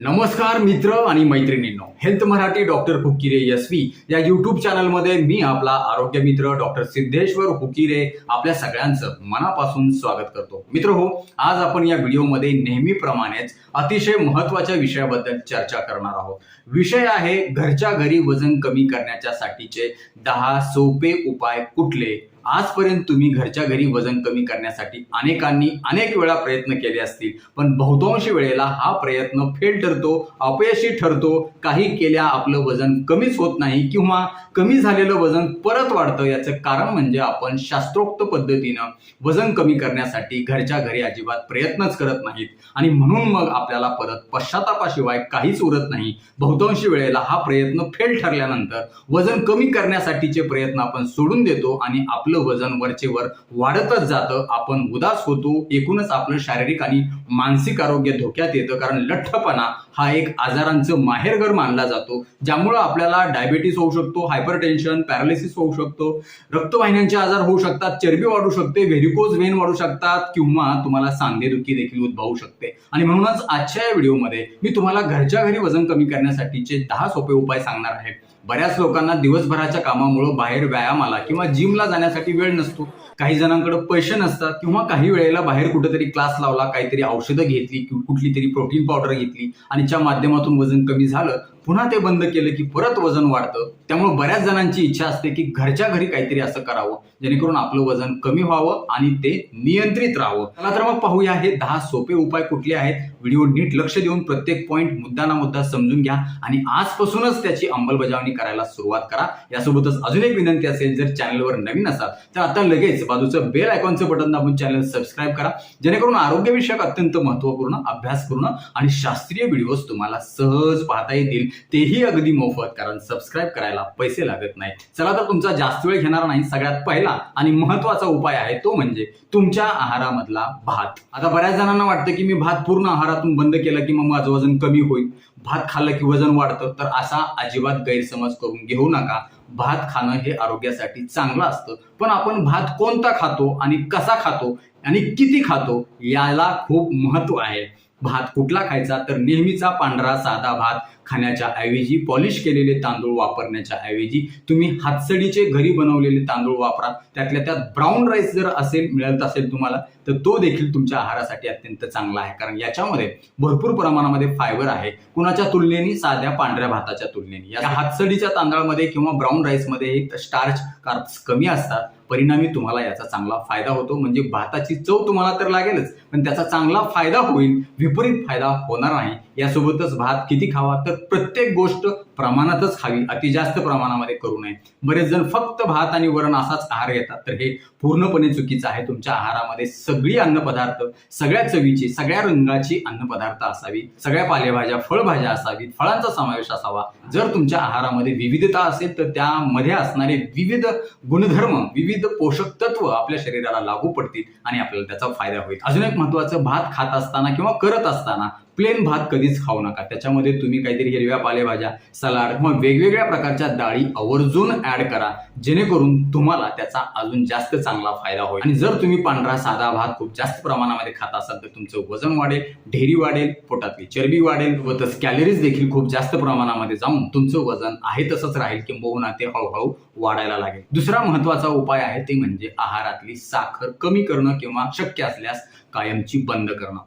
नमस्कार मित्र आणि मैत्रिणींनो हेल्थ मराठी डॉक्टर हुकिरे यशवी या युट्यूब चॅनलमध्ये मी आपला आरोग्य मित्र डॉक्टर सिद्धेश्वर हुकिरे आपल्या सगळ्यांचं मनापासून स्वागत करतो. मित्र हो आज आपण या व्हिडिओमध्ये नेहमीप्रमाणेच अतिशय महत्त्वाच्या विषयाबद्दल चर्चा करणार आहोत. विषय आहे घरच्या घरी वजन कमी करण्याच्या साठीचे दहा सोपे उपाय कुठले? आजपर्यंत तुम्ही घरच्या घरी वजन कमी करण्यासाठी अनेकांनी अनेक वेळा प्रयत्न केले असतील पण बहुतांश वेळेला हा प्रयत्न फेल ठरतो अपयशी ठरतो. काही केल्या आपलं वजन कमीच होत नाही किंवा कमी झालेलं वजन परत वाढतं. याचं कारण म्हणजे आपण शास्त्रोक्त पद्धतीनं वजन कमी करण्यासाठी घरच्या घरी अजिबात प्रयत्नच करत नाहीत. आणि म्हणून मग आपल्याला परत पश्चातापाशिवाय काहीच उरत नाही. बहुतांशी वेळेला हा प्रयत्न फेल ठरल्यानंतर वजन कमी करण्यासाठीचे प्रयत्न आपण सोडून देतो आणि आपलं वजन वरचे वर वाढतच जातं. आपण उदास होतो एकूणच आपलं शारीरिक आणि मानसिक आरोग्य धोक्यात येतं. कारण लठ्ठपणा हा एक आजारांचं माहेरघर मानला जातो. ज्यामुळं आपल्याला डायबेटीस होऊ शकतो हायपर टेन्शन पॅरालिसिस होऊ शकतो. रक्तवाहिन्यांचे आजार होऊ शकतात चरबी वाढू शकते व्हेरिकोज वेन वाढू शकतात किंवा तुम्हाला सांधेदुखी देखील उद्भवू शकते. आणि म्हणूनच आजच्या या व्हिडिओमध्ये मी तुम्हाला घरच्या घरी वजन कमी करण्यासाठीचे दहा सोपे उपाय सांगणार आहे. बऱ्याच लोकांना दिवसभराच्या कामामुळे बाहेर व्यायामाला किंवा जिमला जाण्यासाठी वेळ नसतो. काही जणांकडे पैसे नसतात किंवा काही वेळेला बाहेर कुठेतरी क्लास लावला काहीतरी औषधं घेतली किंवा कुठली तरी प्रोटीन पावडर घेतली आणि त्या माध्यमातून वजन कमी झालं पुन्हा ते बंद केलं की परत वजन वाढतं. त्यामुळे बऱ्याच जणांची इच्छा असते की घरच्या घरी काहीतरी असं करावं जेणेकरून आपलं वजन कमी व्हावं आणि ते नियंत्रित राहावं. चला तर मग पाहूया हे दहा सोपे उपाय कुठले आहेत. व्हिडिओ नीट लक्ष देऊन प्रत्येक पॉईंट मुद्दा ना मुद्दा समजून घ्या आणि आजपासूनच त्याची अंमलबजावणी करायला सुरुवात करा. यासोबतच अजून एक विनंती असेल जर चॅनलवर नवीन असाल तर आता लगेच बाजूचं बेल आयकॉनचं बटन दाबून चॅनल सबस्क्राईब करा. जेणेकरून आरोग्यविषयक अत्यंत महत्त्वपूर्ण अभ्यासपूर्ण आणि शास्त्रीय व्हिडिओज तुम्हाला सहज पाहता येतील. तेही अगदी मोफत कारण सबस्क्राईब करायला पैसे लागत नाही चला तर तुमचा जास्त वेळ घेणार नाही सगळ्यात पहिला आणि महत्त्वाचा उपाय आहे तो म्हणजे तुमच्या आहारामधला भात. आता बऱ्याच जणांना वाटतं की मी भात पूर्ण आहारातून बंद केलं की मग माझं वजन कमी होईल. भात खाल्लं की वजन वाढतं तर असा अजिबात गैरसमज करून घेऊ नका. भात खाणं हे आरोग्यासाठी चांगलं असतं. पण आपण भात कोणता खातो आणि कसा खातो आणि किती खातो याला खूप महत्त्व आहे. भात कुठला खायचा? तर नेहमीचा पांढरा साधा भात खाण्याच्या ऐवजी पॉलिश केलेले तांदूळ वापरण्याच्या ऐवजी तुम्ही हातसडीचे घरी बनवलेले तांदूळ वापरा. त्यातल्या त्यात ब्राऊन राईस जर असेल मिळत असेल तुम्हाला तर तो देखील तुमच्या आहारासाठी अत्यंत चांगला आहे. कारण याच्यामध्ये भरपूर प्रमाणामध्ये फायबर आहे. कुणाच्या तुलनेने? साध्या पांढऱ्या भाताच्या तुलनेने. या हातसडीच्या तांदळामध्ये किंवा ब्राऊन राईसमध्ये एक स्टार्च कार्ब्स कमी असतात. परिणामी तुम्हाला याचा चांगला फायदा होतो. म्हणजे भाताची चव तुम्हाला तर लागेलच पण त्याचा चांगला फायदा होईल विपरीत फायदा होणार नाही. यासोबतच भात किती खावा? तर प्रत्येक गोष्ट प्रमाणातच खावी. अति जास्त प्रमाणामध्ये करू नये. बरेच जण फक्त भात आणि वरण असाच आहार घेतात. तर हे पूर्णपणे चुकीचं आहे. तुमच्या आहारामध्ये सगळी अन्नपदार्थ सगळ्या चवीची सगळ्या रंगाची अन्नपदार्थ असावी. सगळ्या पालेभाज्या फळभाज्या असावीत. फळांचा समावेश असावा. जर तुमच्या आहारामध्ये विविधता असेल तर त्यामध्ये असणारे विविध गुणधर्म विविध पोषक तत्व आपल्या शरीराला लागू पडतील आणि आपल्याला त्याचा फायदा होईल. अजून एक महत्वाचं भात खात असताना किंवा करत असताना प्लेन भात कधीच खाऊ नका. त्याच्यामध्ये तुम्ही काहीतरी हिरव्या पालेभाज्या सलाड किंवा वेगवेगळ्या प्रकारच्या डाळी आवर्जून ऍड करा. जेणेकरून तुम्हाला त्याचा अजून जास्त चांगला फायदा होईल. आणि जर तुम्ही पांढरा साधा भात खूप जास्त प्रमाणामध्ये खात असाल तर तुमचं वजन वाढेल ढेरी वाढेल पोटातली चरबी वाढेल व तस कॅलरीज देखील खूप जास्त प्रमाणामध्ये जाऊन तुमचं वजन आहे तसंच राहील किंबहुना ते हळूहळू वाढायला लागेल. दुसरा महत्त्वाचा उपाय आहे ते म्हणजे आहारातली साखर कमी करणं किंवा शक्य असल्यास कायमची बंद करणं.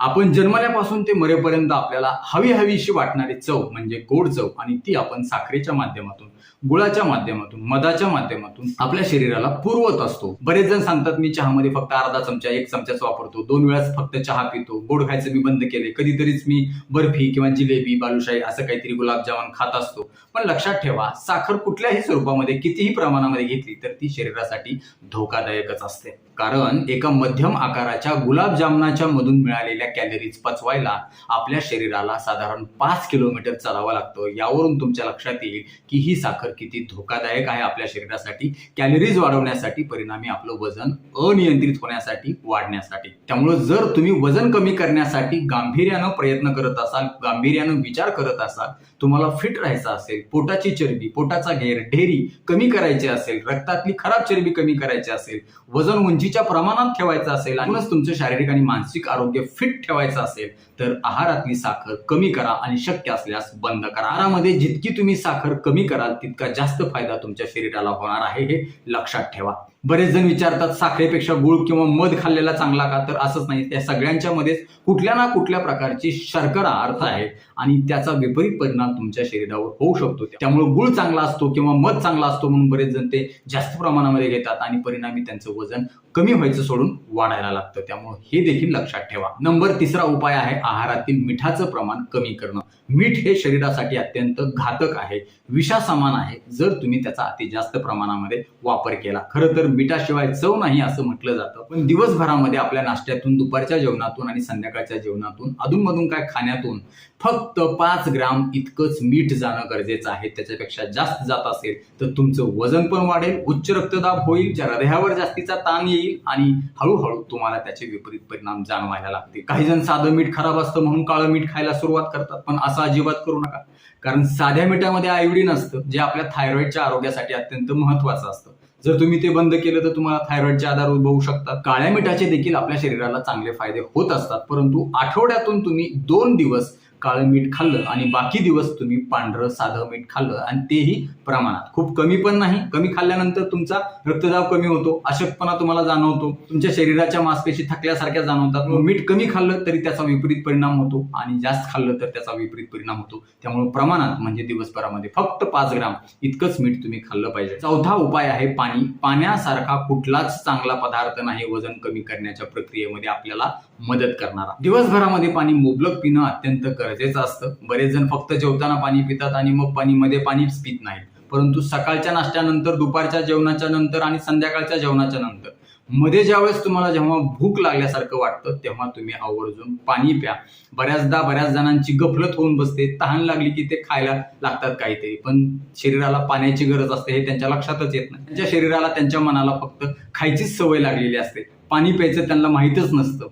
आपण जन्मल्यापासून ते मरेपर्यंत आपल्याला हवी हवीशी वाटणारी चव म्हणजे गोड चव आणि ती आपण साखरेच्या माध्यमातून गुळाच्या माध्यमातून मधाच्या माध्यमातून आपल्या शरीराला पुरवत असतो. बरेच जण सांगतात मी चहामध्ये फक्त अर्धा चमचा एक चमचाच वापरतो. दोन वेळाच फक्त चहा पितो. गोड खायचं मी बंद केले कधीतरीच मी बर्फी किंवा जिलेबी बालुशाही असं काहीतरी गुलाबजामुन खात असतो. पण लक्षात ठेवा साखर कुठल्याही स्वरूपामध्ये कितीही प्रमाणामध्ये घेतली तर ती शरीरासाठी धोकादायकच असते. कारण एका मध्यम आकाराच्या गुलाबजामनाच्या मधून मिळालेल्या कॅलरीज पचवायला आपल्या शरीराला साधारण पाच किलोमीटर चालावं लागतं. यावरून तुमच्या लक्षात येईल की ही साखर किती धोकादायक आहे आपल्या शरीरासाठी. कॅलरीज वाढवण्यासाठी परिणामी आपलं वजन अनियंत्रित होण्यासाठी वाढण्यासाठी. त्यामुळे जर तुम्ही वजन कमी करण्यासाठी गांभीर्यानं प्रयत्न करत असाल गांभीर्यानं विचार करत असाल तुम्हाला फिट राहायचं असेल पोटाची चरबी पोटाचा घेर ढेरी कमी करायची असेल रक्तातली खराब चरबी कमी करायची असेल वजन उंची गरजेच्या प्रमाणात ठेवायचं असेल आणि तुमचं शारीरिक आणि मानसिक आरोग्य फिट ठेवायचं असेल तर आहारातली साखर कमी करा आणि शक्य असल्यास बंद करा. आहारामध्ये जितकी तुम्ही साखर कमी कराल तितका जास्त फायदा तुमच्या शरीराला होणार आहे हे लक्षात ठेवा. बरेच जण विचारतात साखरेपेक्षा गुळ किंवा मध खाल्लेला चांगला का? तर असंच नाही. त्या सगळ्यांच्या मध्येच कुठल्या ना कुठल्या प्रकारची शर्करा अर्थ आहे आणि त्याचा विपरीत परिणाम तुमच्या शरीरावर होऊ शकतो. त्यामुळे गुळ चांगला असतो किंवा मध चांगला असतो म्हणून बरेच जण ते जास्त प्रमाणामध्ये घेतात आणि परिणामी त्यांचं वजन कमी व्हायचं सोडून वाढायला लागतं. त्यामुळे हे देखील लक्षात ठेवा. नंबर तिसरा उपाय आहे आहारातील मिठाचं प्रमाण कमी करणं. मीठ हे शरीरासाठी अत्यंत घातक आहे. विषासमान आहे. जर तुम्ही त्याचा अति जास्त प्रमाणामध्ये वापर केला. खरं तर मिठाशिवाय चव नाही असं म्हटलं जातं. पण दिवसभरामध्ये आपल्या नाश्त्यातून दुपारच्या जेवणातून आणि संध्याकाळच्या जेवणातून अधूनमधून काय खाण्यातून फक्त पाच ग्राम इतकंच मीठ जाणं गरजेचं आहे. त्याच्यापेक्षा जास्त जात असेल तर तुमचं वजन पण वाढेल उच्च रक्तदाब होईल ज्या हृदयावर जास्तीचा ताण येईल आणि हळूहळू तुम्हाला त्याचे विपरीत परिणाम जाणवायला लागतील. काही जण साधं मीठ खराब असतं म्हणून काळं मीठ खायला सुरुवात करतात पण असं अजिबात करू नका. कारण साध्या मिठामध्ये आयोडीन असतं जे आपल्या थायरॉईडच्या आरोग्यासाठी अत्यंत महत्वाचं असतं. जर तुम्ही ते बंद केलं तर तुम्हाला थायरॉइडचे आजार उद्भवू शकतात. काळ्या मिठाचे देखील आपल्या शरीराला चांगले फायदे होत असतात. परंतु आठवड्यातून तुम्ही दोन दिवस काळं मीठ खाल्लं आणि बाकी दिवस तुम्ही पांढरं साधं मीठ खाल्लं आणि तेही प्रमाणात. खूप कमी पण नाही कमी खाल्ल्यानंतर तुमचा रक्तदाब कमी होतो अशक्तपणा तुम्हाला जाणवतो तुमच्या शरीराच्या मासपेशी थकल्यासारख्या जाणवतात. मग मीठ कमी खाल्लं तरी त्याचा विपरीत परिणाम होतो आणि जास्त खाल्लं तर त्याचा विपरीत परिणाम होतो. त्यामुळे प्रमाणात म्हणजे दिवसभरामध्ये फक्त पाच ग्राम इतकंच मीठ तुम्ही खाल्लं पाहिजे. चौथा उपाय आहे पाणी. पाण्यासारखा कुठलाच चांगला पदार्थ नाही वजन कमी करण्याच्या प्रक्रियेमध्ये आपल्याला मदत करणारा. दिवसभरामध्ये पाणी मुबलक पिणं अत्यंत गरजेचं असतं. बरेच जण फक्त जेवताना पाणी पितात आणि मग पाणीमध्ये पाणीच पित नाहीत. परंतु सकाळच्या नाश्त्यानंतर दुपारच्या जेवणाच्या नंतर आणि संध्याकाळच्या जेवणाच्या नंतर. मध्ये ज्यावेळेस तुम्हाला जेव्हा भूक लागल्यासारखं वाटतं तेव्हा तुम्ही आवर्जून पाणी प्या. बऱ्याचदा बऱ्याच जणांची गफलत होऊन बसते तहान लागली की ते खायला लागतात काहीतरी. पण शरीराला पाण्याची गरज असते हे त्यांच्या लक्षातच येत नाही. त्यांच्या शरीराला त्यांच्या मनाला फक्त खायचीच सवय लागलेली असते. पाणी प्यायचं त्यांना माहीतच नसतं.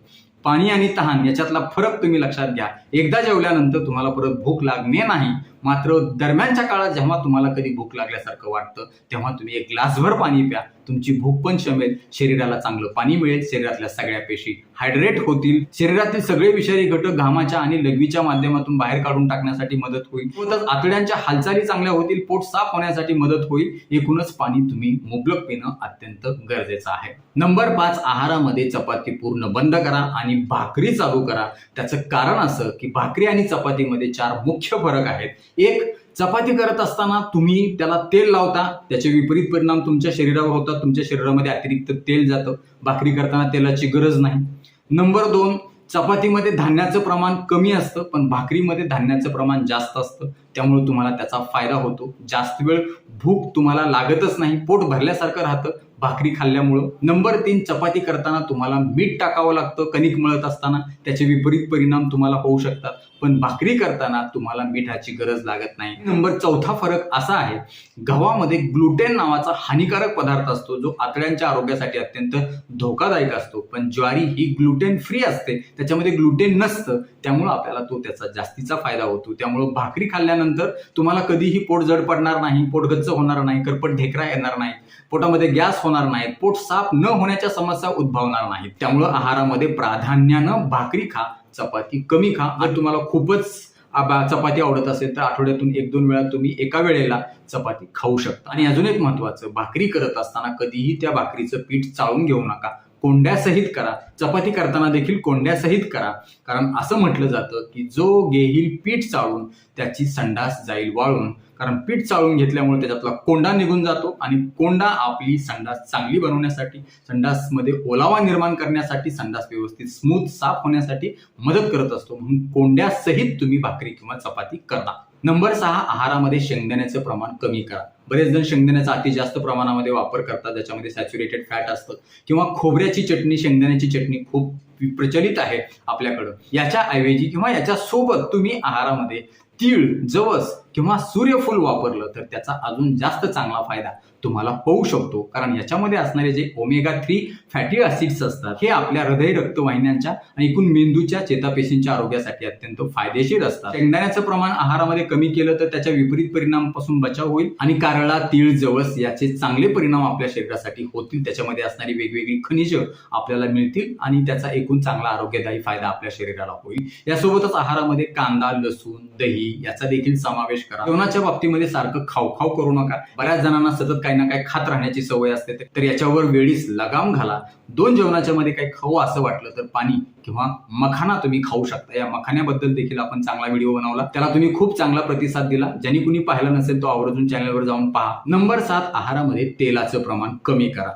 पाणी आणि तहान याच्यातला फरक तुम्ही लक्षात घ्या. एकदा जेवल्यानंतर तुम्हाला परत भूक लागणे नाही मात्र दरम्यानच्या काळात जेव्हा तुम्हाला कधी भूक लागल्यासारखं वाटतं तेव्हा तुम्ही एक ग्लासभर पाणी प्या. तुमची भूक पण शमेल. शरीराला चांगलं पाणी मिळेल. शरीरातल्या सगळ्या पेशी हायड्रेट होतील. शरीरातील सगळे विषारी घटक घामाच्या आणि लघवीच्या माध्यमातून बाहेर काढून टाकण्यासाठी मदत होईल. आतड्यांच्या हालचाली चांगल्या होतील. पोट साफ होण्यासाठी मदत होईल. एकूणच पाणी तुम्ही मुबलक पिणं अत्यंत गरजेचं आहे. नंबर पाच आहारामध्ये चपाती पूर्ण बंद करा आणि भाकरी चालू करा. त्याचं कारण असं की भाकरी आणि चपातीमध्ये चार मुख्य फरक आहेत. एक चपाती करत असताना तुम्ही त्याला तेल लावता त्याचे विपरीत परिणाम तुमच्या शरीरावर होतात. तुमच्या शरीरामध्ये अतिरिक्त तेल जातं. भाकरी करताना तेलाची गरज नाही. नंबर दोन चपातीमध्ये धान्याचं प्रमाण कमी असतं पण भाकरीमध्ये धान्याचं प्रमाण जास्त असतं. त्यामुळे तुम्हाला त्याचा फायदा होतो. जास्त वेळ भूक तुम्हाला लागतच नाही. पोट भरल्यासारखं राहतं. भाकरी खाल्ल्यामुळं. नंबर तीन चपाती करताना तुम्हाला मीठ टाकावं लागतं. कणिक मळत असताना त्याचे विपरीत परिणाम तुम्हाला होऊ शकतात. पण भाकरी करताना तुम्हाला मिठाची गरज लागत नाही. नंबर चौथा फरक असा आहे. गव्हामध्ये ग्लुटेन नावाचा हानिकारक पदार्थ असतो जो आतड्यांच्या आरोग्यासाठी अत्यंत धोकादायक असतो. पण ज्वारी ही ग्लुटेन फ्री असते. त्याच्यामध्ये ग्लुटेन नसतं. त्यामुळं आपल्याला तो त्याचा जास्तीचा फायदा होतो. त्यामुळं भाकरी खाल्ल्यानंतर तुम्हाला कधीही पोट जड पडणार नाही पोट गच्च होणार नाही करपट ढेकरा येणार नाही पोटामध्ये गॅस होणार नाहीत पोट साफ न होण्याच्या समस्या उद्भवणार नाहीत. त्यामुळं आहारामध्ये प्राधान्यानं भाकरी खा चपाती कमी खा. जर तुम्हाला खूपच आबा- चपाती आवडत असेल तर आठवड्यातून एक दोन वेळा तुम्ही एका वेळेला चपाती खाऊ शकता. आणि अजून एक महत्वाचं भाकरी करत असताना कधीही त्या भाकरीचं पीठ चाळून घेऊ नका. कोंड्यासहित करा. चपाती करताना देखील कोंड्यासहित करा. कारण असं म्हटलं जातं की जो घेईल पीठ चाळून त्याची संडास जाईल वाळून. कारण पीठ चाळून घेतल्यामुळे त्याच्यातला कोंडा निघून जातो आणि कोंडा आपली संडास चांगली बनवण्यासाठी संडासमध्ये ओलावा निर्माण करण्यासाठी संडास व्यवस्थित स्मूथ साफ होण्यासाठी मदत करत असतो. म्हणून कोंड्यासहित तुम्ही भाकरी किंवा चपाती करता. नंबर सहा आहारामध्ये शेंगदाण्याचं प्रमाण कमी करा. बरेच जण शेंगदाण्याचा अति जास्त प्रमाणामध्ये वापर करतात ज्याच्यामध्ये सॅच्युरेटेड फॅट असतं. किंवा खोबऱ्याची चटणी शेंगदाण्याची चटणी खूप प्रचलित आहे आपल्याकडं. याच्या ऐवजी किंवा याच्या सोबत तुम्ही आहारामध्ये तीळ जवस किंवा सूर्यफूल वापरलं तर त्याचा अजून जास्त चांगला फायदा तुम्हाला होऊ शकतो. कारण याच्यामध्ये असणारे जे ओमेगा थ्री फॅटी ऍसिड्स असतात हे आपल्या हृदय रक्तवाहिन्यांच्या आणि एकूण मेंदूच्या चेतापेशींच्या आरोग्यासाठी अत्यंत फायदेशीर असतात. शेंगदाण्याचं प्रमाण आहारामध्ये कमी केलं तर त्याच्या विपरीत परिणामापासून बचाव होईल आणि कारळा तीळ जवस याचे चांगले परिणाम आपल्या शरीरासाठी होतील. त्याच्यामध्ये असणारी वेगवेगळी खनिज आपल्याला मिळतील आणि त्याचा एकूण चांगला आरोग्यदायी फायदा आपल्या शरीराला होईल. यासोबतच आहारामध्ये कांदा लसूण दही याचा देखील समावेश करा. जेवणाच्या बाबतीमध्ये सारखं खावखाव करू नका. बऱ्याच जणांना सतत काही ना काही खात राहण्याची सवय असते. तर याच्यावर वेळीच लगाम घाला. दोन जेवणाच्या मध्ये काही खाऊ असं वाटलं तर पाणी किंवा मखाना तुम्ही खाऊ शकता. या मखान्याबद्दल देखील आपण चांगला व्हिडिओ बनवला. त्याला तुम्ही खूप चांगला प्रतिसाद दिला. ज्यांनी कुणी पाहिला नसेल तो आवर्जून चॅनलवर जाऊन पहा. नंबर सात आहारामध्ये तेलाचं प्रमाण कमी करा.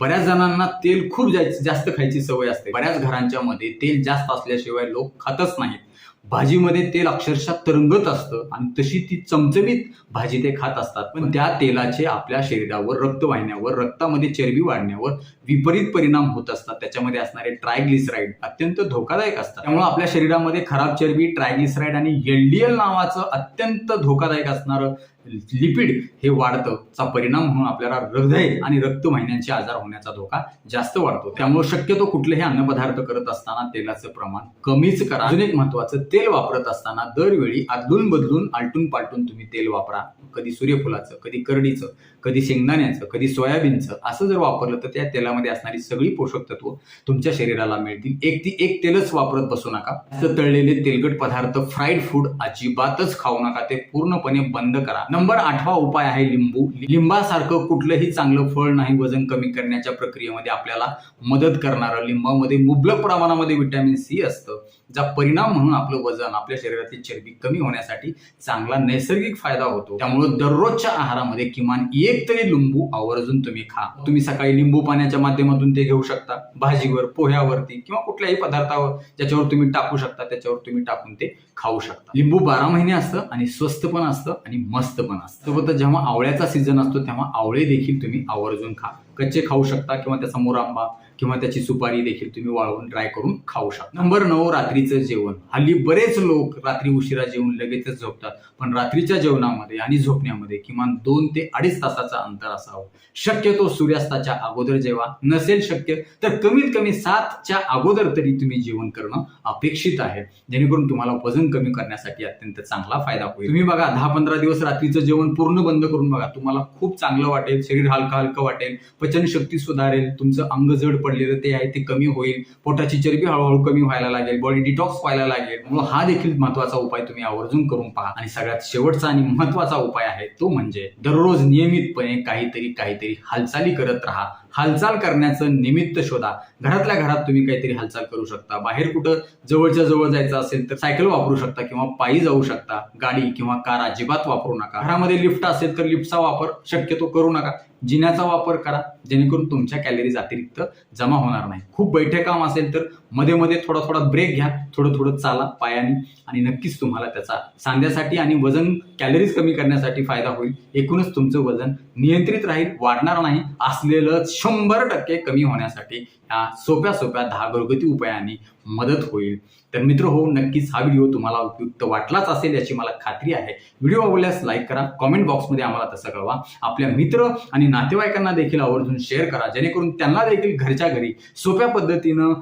बऱ्याच जणांना तेल खूप जास्त जास्त खायची सवय असते. बऱ्याच घरांच्या मध्ये तेल जास्त असल्याशिवाय लोक खातच नाहीत. भाजीमध्ये तेल अक्षरशः तरंगत असतं आणि तशी ती चमचमीत भाजी ते खात असतात. पण त्या तेलाचे आपल्या शरीरावर रक्तवाहिन्यावर रक्तामध्ये चरबी वाढण्यावर विपरीत परिणाम होत असतात. त्याच्यामध्ये असणारे ट्रायग्लिसराईड अत्यंत धोकादायक असतात. त्यामुळे आपल्या शरीरामध्ये खराब चरबी ट्रायग्लिसराईड आणि एलडीएल नावाचं अत्यंत धोकादायक असणारं लिपिड हे वाढतं चा परिणाम म्हणून आपल्याला हृदय आणि रक्तवाहिन्यांचे आजार होण्याचा धोका जास्त वाढतो. त्यामुळे शक्यतो कुठलेही अन्नपदार्थ करत असताना तेलाचं प्रमाण कमीच करा. अजून एक महत्वाचं तेल वापरत असताना दरवेळी आदलून बदलून आलटून पालटून तुम्ही तेल वापरा. कधी सूर्यफुलाचं कधी करडीचं. कधी शेंगदाण्याचं कधी सोयाबीनचं असं जर वापरलं तर त्या तेलामध्ये असणारी सगळी पोषक तत्व तुमच्या शरीराला मिळतील. एक ती एक तेलच वापरत बसू नका. असं तळलेले तेलकट पदार्थ फ्राईड फूड अजिबातच खाऊ नका. ते पूर्णपणे बंद करा. नंबर आठवा उपाय आहे लिंबू. लिंबासारखं कुठलंही चांगलं फळ नाही वजन कमी करण्याच्या प्रक्रियेमध्ये आपल्याला मदत करणारं लिंबामध्ये मुबलक प्रमाणामध्ये विटॅमिन सी असतं. ज्या परिणाम म्हणून आपलं वजन आपल्या शरीरातील चरबी कमी होण्यासाठी चांगला नैसर्गिक फायदा होतो. त्यामुळे दररोजच्या आहारामध्ये किमान एक तरी लिंबू आवर्जून तुम्ही खा. तुम्ही सकाळी लिंबू पाण्याच्या माध्यमातून ते घेऊ शकता. भाजीवर पोह्यावरती किंवा कुठल्याही पदार्थावर ज्याच्यावर तुम्ही टाकू शकता त्याच्यावर तुम्ही टाकून ते खाऊ शकता. लिंबू बारा महिने असतं आणि स्वस्त पण असतं आणि मस्त पण असतं. सोबतच जेव्हा आवळ्याचा सीझन असतो तेव्हा आवळे देखील तुम्ही आवर्जून खा. कच्चे खाऊ शकता किंवा त्याचा मोरांबा किंवा त्याची सुपारी देखील तुम्ही वाळवून ड्राय करून खाऊ शकता. नंबर नऊ रात्रीचं जेवण. हल्ली बरेच लोक रात्री उशिरा जेवून लगेचच झोपतात पण रात्रीच्या जेवणामध्ये आणि झोपण्यामध्ये किमान दोन ते अडीच तासाचा अंतर असावं. शक्यतो सूर्यास्ताच्या अगोदर जेव्हा नसेल शक्य तर कमीत कमी सातच्या अगोदर तरी तुम्ही जेवण करणं अपेक्षित आहे. जेणेकरून तुम्हाला वजन कमी करण्यासाठी अत्यंत चांगला फायदा होईल. तुम्ही बघा दहा पंधरा दिवस रात्रीचं जेवण पूर्ण बंद करून बघा. तुम्हाला खूप चांगलं वाटेल शरीर हलकं हलकं वाटेल पचनशक्ती सुधारेल तुमचं अंग जड पडलेलं ते आहे ते कमी होईल. पोटाची चरबी हळूहळू कमी व्हायला लागेल बॉडी डिटॉक्स व्हायला लागेल. म्हणून हा देखील महत्त्वाचा उपाय तुम्ही आवर्जून करून पहा. आणि सगळ्यात शेवटचा आणि महत्त्वाचा उपाय आहे तो म्हणजे दररोज नियमितपणे काहीतरी काहीतरी हालचाली करत राहा. हालचाल करण्याचं निमित्त शोधा. घरातल्या घरात तुम्ही काहीतरी हालचाल करू शकता. बाहेर कुठं जवळच्या जवळ जायचं असेल तर सायकल वापरू शकता किंवा पायी जाऊ शकता गाडी किंवा कार अजिबात वापरू नका. घरामध्ये लिफ्ट असेल तर लिफ्टचा वापर शक्यतो करू नका. जिन्याचा वापर करा जेणेकरून तुमच्या कॅलरीज अतिरिक्त जमा होणार नाही. खूप बैठे काम असेल तर मध्ये मध्ये थोडा थोडा ब्रेक घ्या थोडं थोडं चाला पायाने आणि नक्कीच तुम्हाला त्याचा सांध्यासाठी आणि वजन कॅलरीज कमी करण्यासाठी फायदा होईल. एकूणच तुमचं वजन नियंत्रित राहील वाढणार नाही. असलेलं शंभर टक्के कमी होण्यासाठी या सोप्या सोप्या दहा घरगुती उपायांनी मदत होईल. तर मित्र हो नक्कीच हा व्हिडिओ तुम्हाला उपयुक्त वाटलाच असेल याची मला खात्री आहे. व्हिडिओ आवडल्यास लाईक करा कॉमेंट बॉक्समध्ये आम्हाला तसं कळवा. आपल्या मित्र आणि नातेवाईकांना देखील आवर्जून शेअर करा जेणेकरून त्यांना देखील घरच्या घरी सोप्या पद्धतीनं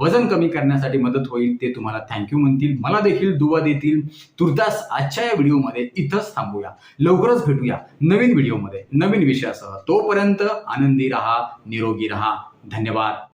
वजन कमी करण्यासाठी मदत होईल ते तुम्हाला थँक्यू म्हणतील. मला देखील दुवा देतील. तुर्तास आजच्या या व्हिडिओमध्ये इथंच थांबूया. लवकरच भेटूया नवीन व्हिडिओमध्ये नवीन विषयासह. तोपर्यंत आनंदी राहा निरोगी राहा. धन्यवाद.